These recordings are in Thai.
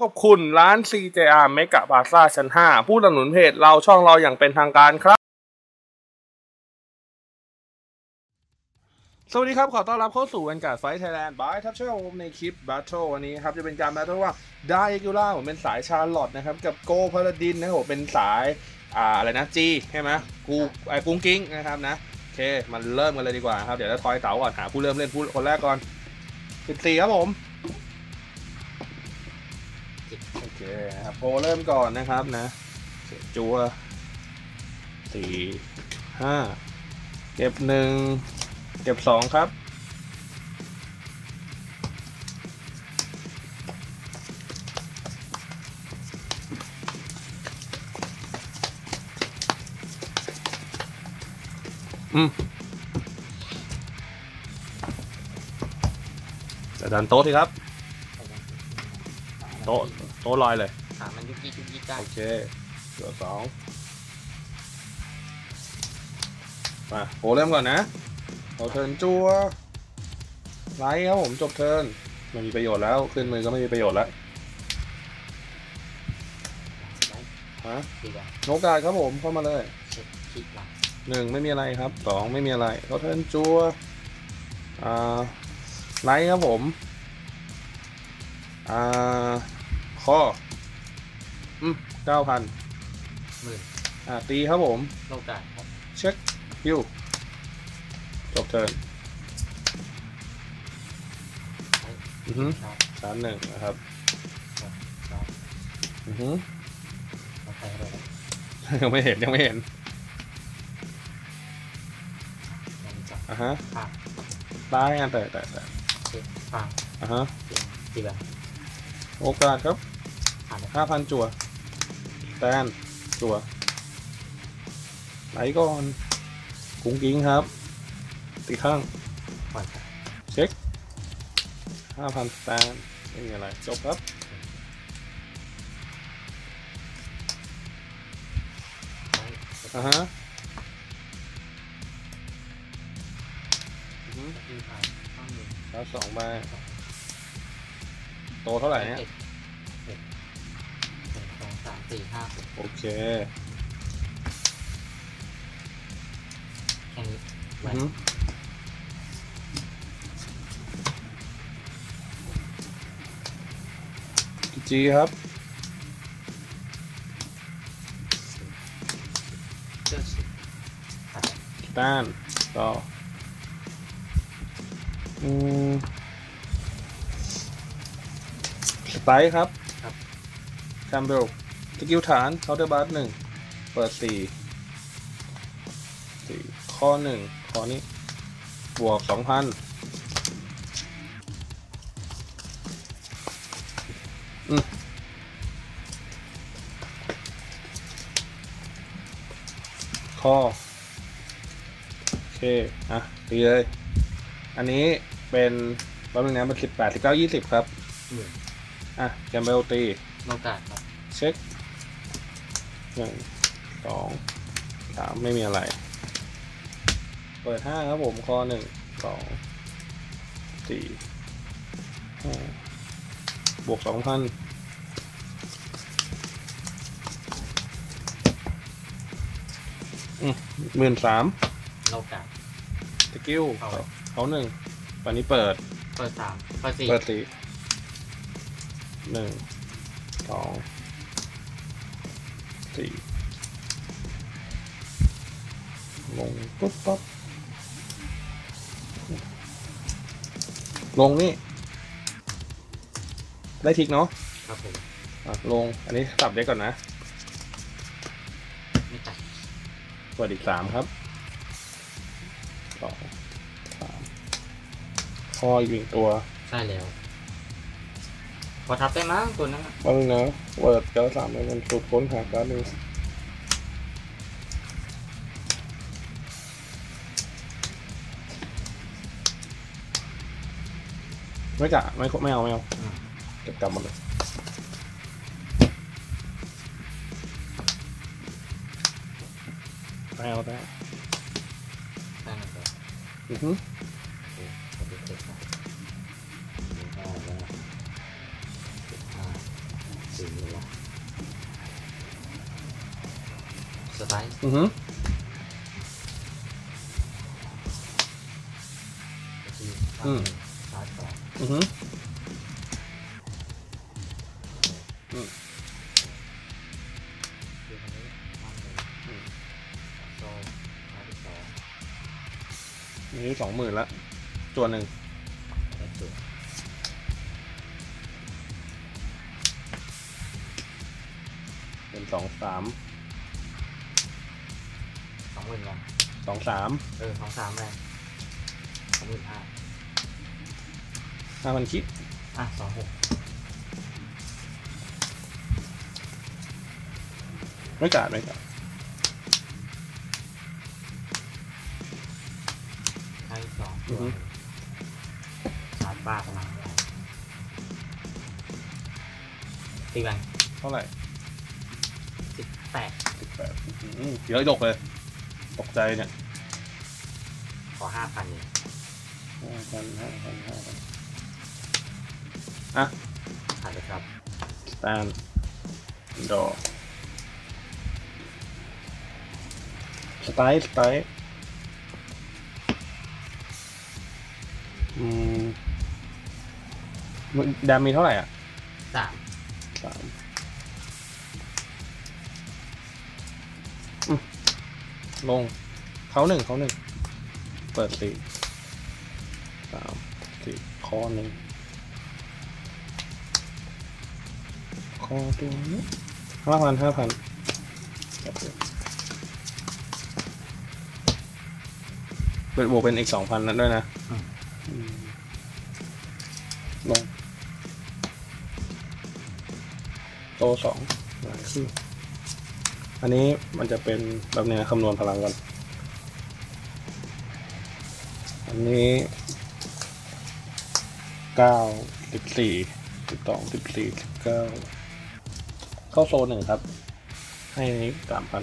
ขอบคุณร้าน CJR เมกะบาซ่าชั้น 5 ผู้สนับสนุนเพจเราช่องเราอย่างเป็นทางการครับ สวัสดีครับ ขอต้อนรับเข้าสู่วันการไฟไทยแลนด์บายทัพเชลในคลิป Battle วันนี้ครับ จะเป็นการ Battle ว่าไดเอกิล่าผมเป็นสายชาร์ลอตนะครับ กับโกพาราดินนะครับผมเป็นสาย อ่า อะไรนะ จี ใช่ไหมกูไอ้กุ้งกิ้งนะครับนะ โอเค มันเริ่มกันเลยดีกว่าครับ เดี๋ยวจะทอยเต๋าก่อนหาผู้เริ่มเล่นผู้คนแรกก่อน14ครับผม นะครับโปรเริ่มก่อนนะครับนะจัวสี่ห้าเก็บหนึ่งเก็บสองครับอืมจะดันโต๊ะสิครับ โต๊ะโต๊ะลอยเลย ขามันยุกยิกยุกยิกได้โอเคเหลือสองมาโอเริ่มก่อนนะเอาเทิร์นจัวไลท์ครับผมจบเทิร์นไม่มีประโยชน์แล้วขึ้นมือก็ไม่มีประโยชน์แล้วฮะดีกว่าโนกาสครับผมเข้ามาเลยเช็คคลิกหลังหนึ่งไม่มีอะไรครับสองไม่มีอะไรเอาเทิร์นจัวอ่าไลท์ครับผมอ่าข้อ เก้าพันหมื่นอ่าตีครับผมโลกาสครับเช็คฮิวจบเทิร์นอือฮึครับสามหนึ่งนะครับครับอือฮึเราใส่อะไรนะยังไม่เห็นยังไม่เห็นยังจับอะฮะปากได้อะแต่แต่แต่เช็คปากอะฮะเสียงดีแบบโอกาสครับผ่านแล้วห้าพันจั่ว แตนจั่วไหลก่อนกุ้งกิ้งครับ ตีข้างเช็คห้าพันแตนไม่มีอะไร จบครับอะฮะแล้วสองใบโตเท่าไหร่เนี่ย สองสามสี่ห้าหกโอเคแค่นี้อืไว้อฮึจีครับ เจ้าสิตัดต้านต่ออืมสไตล์ครับครับ แคมเบล สกิลฐานเคาน์เตอร์บัสหนึ่งเปิดสี่สี่ข้อหนึ่งข้อนี้ บวกสองพันอืมข้อ โอเค อะตีเลย อันนี้เป็นแป๊บนึงนะมันสิบแปดสิบเก้ายี่สิบครับหมื่นอะแคมเบลตีโลกาสครับ เช็ค หนึ่งสองสามไม่มีอะไร เปิดห้าครับผมคอหนึ่งสองสี่ห้าบวกสองพันหมื่นสามโลกาสสกิลเอาเขาหนึ่งตอนนี้เปิด เปิดสามเปิดสี่เปิดสี่หนึ่งสอง สี่ลงปุ๊บปั๊บลงนี่ ได้ทิกเนาะครับผมอะลง อันนี้สับได้ก่อนนะไม่ตัดเปิดอีกสามครับสองสามคออีกหนึ่งตัว ได้แล้ว พอทับได้มั้งตัวนั้นน่ะว่านึงนะเปิดการดสามเลยมันสุดค้นหาการดหนึ่งไม่กะไม่ไม่เอาไม่เอาอืมเก็บกลับหมดเลยไม่เอาได้ได้หมดเลยอือฮึ โอเคเอาไปเก็บก่อนห้าแล้วสิบห้าสี่หมื่นละสไตล์อือหือก็คืออืมชาร์จสองอือหืออืมคือคนนี้ห้าหมื่นอืมโซชาร์จสองอันนี้สองหมื่นละตัวหนึ่ง สองสามสองหมื่นวันสองสามเออสองสามแรงสองหมื่นห้าห้าพันคิดอะสองหกไม่กาดไม่กาดใช้สองตัวหนึ่งชาร์จบ้าพลังแรงตีแรงเท่าไหร่สิบ แปดสิบแปดเยอะดกเลย ตกใจเนี่ยขอห้าพันเนี่ยห้าพันห้าพันห้าพันขาดเลยครับสแตนดอสไตล์สไตล์อืมดามีเท่าไหร่อะสามสามอืม ลงเขาหนึ่งเขาหนึ่ง เปิดสี่สามสี่คอหนึ่งคอตัวนี้ห้าพันห้าพันเปิดบวกเป็นอีกสองพันนั้นด้วยนะลงโตสองหลายขึ้น อันนี้มันจะเป็นแบบเนี้ยคำนวณพลังกัน อันนี้เก้าสิบสี่สิบสองสิบสี่สิบเก้าเข้าโซนหนึ่งครับ ให้นี้สามพัน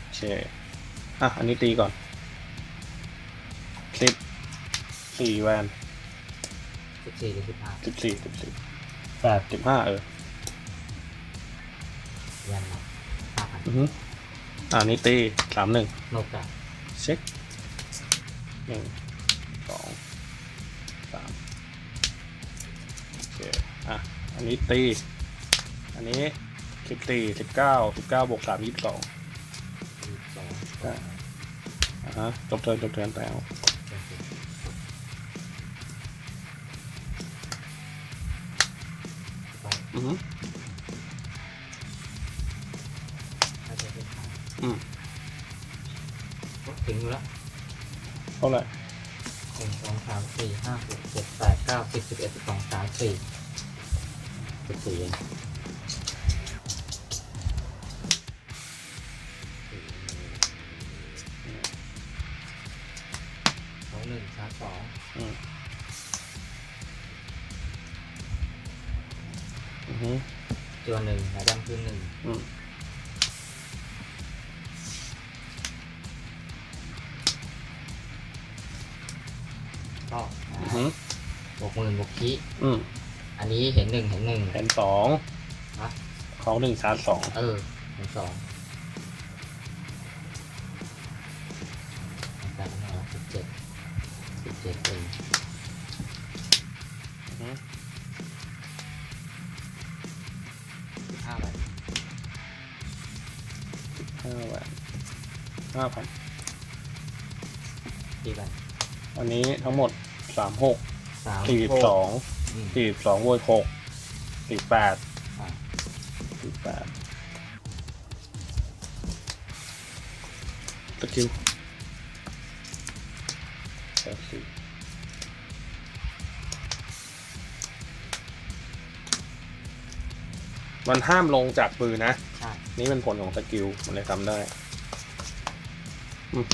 โอเคอะ อันนี้ตีก่อนสิบสี่แวนสิบสี่หรือสิบห้าสิบสี่สิบสี่แปดสิบห้าเออเยันนะห้าพัน อือฮึอ่านี่ตีสามหนึ่งโนกะเช็คหนึ่งสองสามโอเคอะอันนี้ตี อันนี้สิบสี่สิบเก้าสิบเก้าบวกสามยี่สิบสองยี่สิบสองอ่าอ่าฮะจบเทิร์นจบเทิร์นแล้วเจ็ดสิบไปอือฮึ อืมถึงอยู่แล้วเท่าไหร่หนึ่งสองสามสี่ห้าหกเจ็ดแปดเก้าสิบสิบเอ็ดสิบสองสามสี่สิบสี่เองสองหนึ่งชาร์จสองอืมอือฮึ ตัวหนึ่งและดำคือหนึ่ง อืม มื่นบวกคีอืมอันนี้เห็นหนึ่งเห็นหนึ่ง แผนสองฮะเขาหนึ่งชาร์จสองเออเห็นสองแปดห้าสิบเจ็ดสิบเจ็ดเองอือฮึสิบห้าใบห้าแหวนห้าพัน กี่ใบอันนี้ทั้งหมดสามหก สามสี่สิบสองสี่สิบสองบวกหกสี่แปดอ่สี่แปดสกิลแปดสี่มันห้ามลงจากปืนนะใช่นี่เป็นผลของสกิล มันเลยทำได้ อืม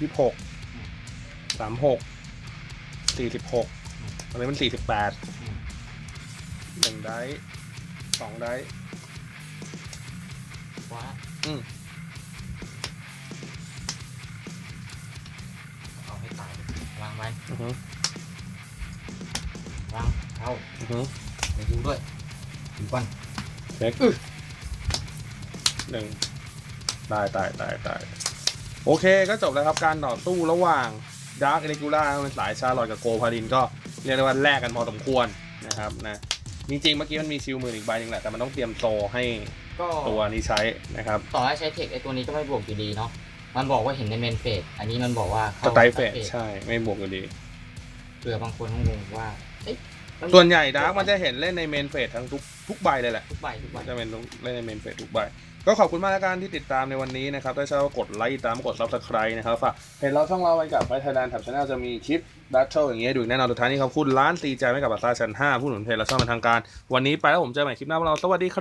ยี่หกสามหกสี่สิบหกอันนี้มันสี่สิบแปดอืมหนึ่งได้สองได้ว้าอืมเอาให้ตายวางไว้อือฮึวางเข้าอือฮึไปดูด้วยดูก่อนเช็คหนึ่งตายตายตายตาย โอเคก็จบแล้วครับการต่อสู้ระหว่างดาร์กเอเลกูล่าเป็นสายชาร์ลอตกับโกพาดินก็เรียกได้ว่าแลกกันพอสมควรนะครับนะจริงๆเมื่อกี้มันมีชิลมืออีกใบหนึงแหละแต่มันต้องเตรียมโซให้ก็ตัวนี้ใช้นะครับ ต่อให้ใช้เทคไอตัวนี้ก็ไม่บวกอยู่ดีเนาะมันบอกว่าเห็นในเมนเฟสอันนี้มันบอกว่าสเข้าไตล์เฟสสใช่ไม่บวกอยู่ดีเผื่อบางคนงงว่าเอ๊ะมัส่วนใหญ่ดาร์กมันจะเห็นเล่นในเมนเฟสทั้งทุก ทุกใบเลยแหละทุกใบทุกใบจะเป็นเล่นในเมนเฟสทุกใบ ก็ขอบคุณมากแล้วกันที่ติดตามในวันนี้นะครับ ถ้าชอบก็กดไลค์ตามกด subscribe นะครับฝากเพจเราช่องเราไปกับไฟไทยแลนด์แถบชาแนลจะมีคลิป battle อย่างเงี้ยดูอีกแน่นอนสุดท้ายนี้ขอบคุณร้านตีใจไม่กับบัตรซาชั้น5ผู้หนุนเพจเราช่องเป็นทางการ วันนี้ไปแล้วผมเจอใหม่คลิปหน้าพวกเราสวัสดีครับ